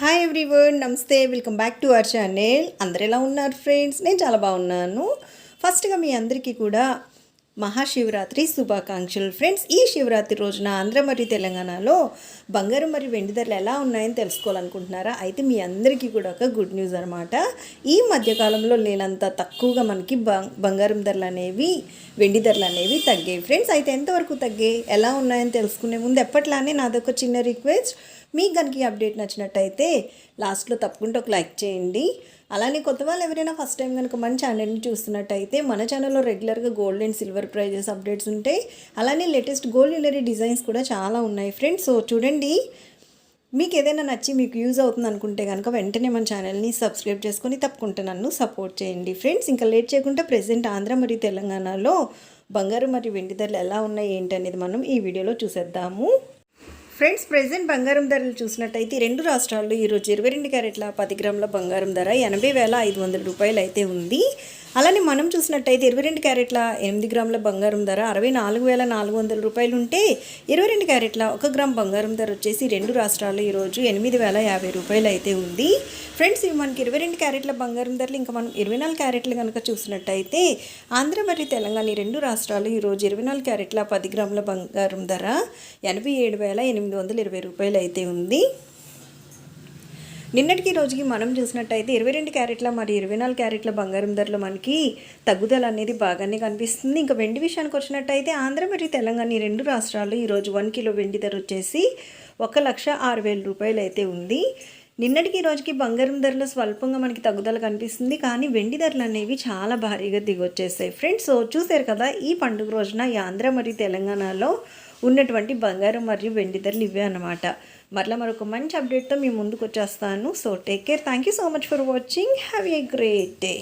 Hi everyone నమస్తే. Welcome back to our channel అందరు ఎలా ఉన్నారు ఫ్రెండ్స్ నేను చాలా బాగున్నాను. ఫస్ట్గా మీ అందరికీ కూడా మహాశివరాత్రి శుభాకాంక్షలు. ఫ్రెండ్స్ ఈ శివరాత్రి రోజున ఆంధ్ర మరియు తెలంగాణలో బంగారం మరియు వెండి ధరలు ఎలా ఉన్నాయని తెలుసుకోవాలనుకుంటున్నారా? అయితే మీ అందరికీ కూడా ఒక గుడ్ న్యూస్ అనమాట ఈ మధ్యకాలంలో లేనంత తక్కువగా మనకి బం- బంగారం ధరలు అనేవి వెండి ధరలు అనేవి తగ్గాయి. ఫ్రెండ్స్ అయితే ఎంతవరకు తగ్గాయి? ఎలా ఉన్నాయని తెలుసుకునే ముందు ఎప్పట్లానే నాదొక చిన్న రిక్వెస్ట్. మీకు కనుక ఈ అప్డేట్ నచ్చినట్టయితే లాస్ట్లో తప్పకుండా ఒక లైక్ చేయండి. అలానే కొత్త వాళ్ళు ఎవరైనా ఫస్ట్ టైం కనుక మన ఛానల్ని చూస్తున్నట్టయితే మన ఛానల్లో రెగ్యులర్గా gold and silver prizes updates ఉంటాయి. అలానే లేటెస్ట్ గోల్డ్ జ్యువెలరీ డిజైన్స్ కూడా చాలా ఉన్నాయి ఫ్రెండ్స్. సో చూడండి మీకు ఏదైనా నచ్చి మీకు యూజ్ అవుతుంది అనుకుంటే కనుక వెంటనే మన ఛానల్ని సబ్స్క్రైబ్ చేసుకొని తప్పకుండా నన్ను సపోర్ట్ చేయండి ఫ్రెండ్స్. ఇంకా లేట్ చేయకుండా ప్రజెంట్ ఆంధ్ర మరియు తెలంగాణలో బంగారు మరియు వెండి ధరలు ఎలా ఉన్నాయి ఏంటనేది మనం ఈ వీడియోలో చూసేద్దాము. ఫ్రెండ్స్ ప్రెసెంట్ బంగారం ధరలు చూసినట్టయితే రెండు రాష్ట్రాల్లో ఈరోజు ఇరవై రెండు క్యారెట్ల పది గ్రాముల బంగారం ధర ఎనభై వేల ఐదు వందల రూపాయలు అయితే ఉంది. అలానే మనం చూసినట్టయితే ఇరవై రెండు క్యారెట్ల ఎనిమిది గ్రాముల బంగారం ధర అరవై నాలుగు వేల నాలుగు వందల రూపాయలు ఉంటే ఇరవై రెండు క్యారెట్ల ఒక గ్రామ్ బంగారం ధర వచ్చేసి రెండు రాష్ట్రాల్లో ఈరోజు ఎనిమిది వేల యాభై రూపాయలు అయితే ఉంది. ఫ్రెండ్స్ ఇవి మనకి ఇరవై రెండు క్యారెట్ల బంగారం ధరలు ఇంకా మనం ఇరవై నాలుగు క్యారెట్లు కనుక చూసినట్టయితే ఆంధ్ర మరియు తెలంగాణ ఈ రెండు రాష్ట్రాలు ఈరోజు ఇరవై నాలుగు క్యారెట్ల పది గ్రాముల బంగారం ధర ఎనభై ఏడు వేల ఎనిమిది వందల ఇరవై రూపాయలు అయితే ఉంది. నిన్నటికి రోజుకి మనం చూసినట్టయితే ఇరవై రెండు క్యారెట్ల మరి ఇరవై నాలుగు క్యారెట్ల బంగారం ధరలు మనకి తగ్గుదల అనేది బాగానే కనిపిస్తుంది. ఇంకా వెండి విషయానికి వచ్చినట్టయితే ఆంధ్ర మరియు తెలంగాణ ఈ రెండు రాష్ట్రాల్లో ఈరోజు వన్ కిలో వెండి ధర వచ్చేసి ఒక లక్ష ఆరు వేల రూపాయలు అయితే ఉంది. నిన్నటికి ఈ రోజుకి బంగారం ధరలు స్వల్పంగా మనకి తగ్గుదల కనిపిస్తుంది కానీ వెండి ధరలు అనేవి చాలా భారీగా దిగొచ్చేసాయి. ఫ్రెండ్స్ సో చూసారు కదా ఈ పండుగ రోజున ఈ ఆంధ్ర మరియు తెలంగాణలో ఉన్నటువంటి బంగారం మరియు వెండి ధరలు ఇవే అన్నమాట. మరలా మరొక మంచి అప్డేట్తో మీ ముందుకు వచ్చేస్తాను. So take care thank you so much for watching have a great day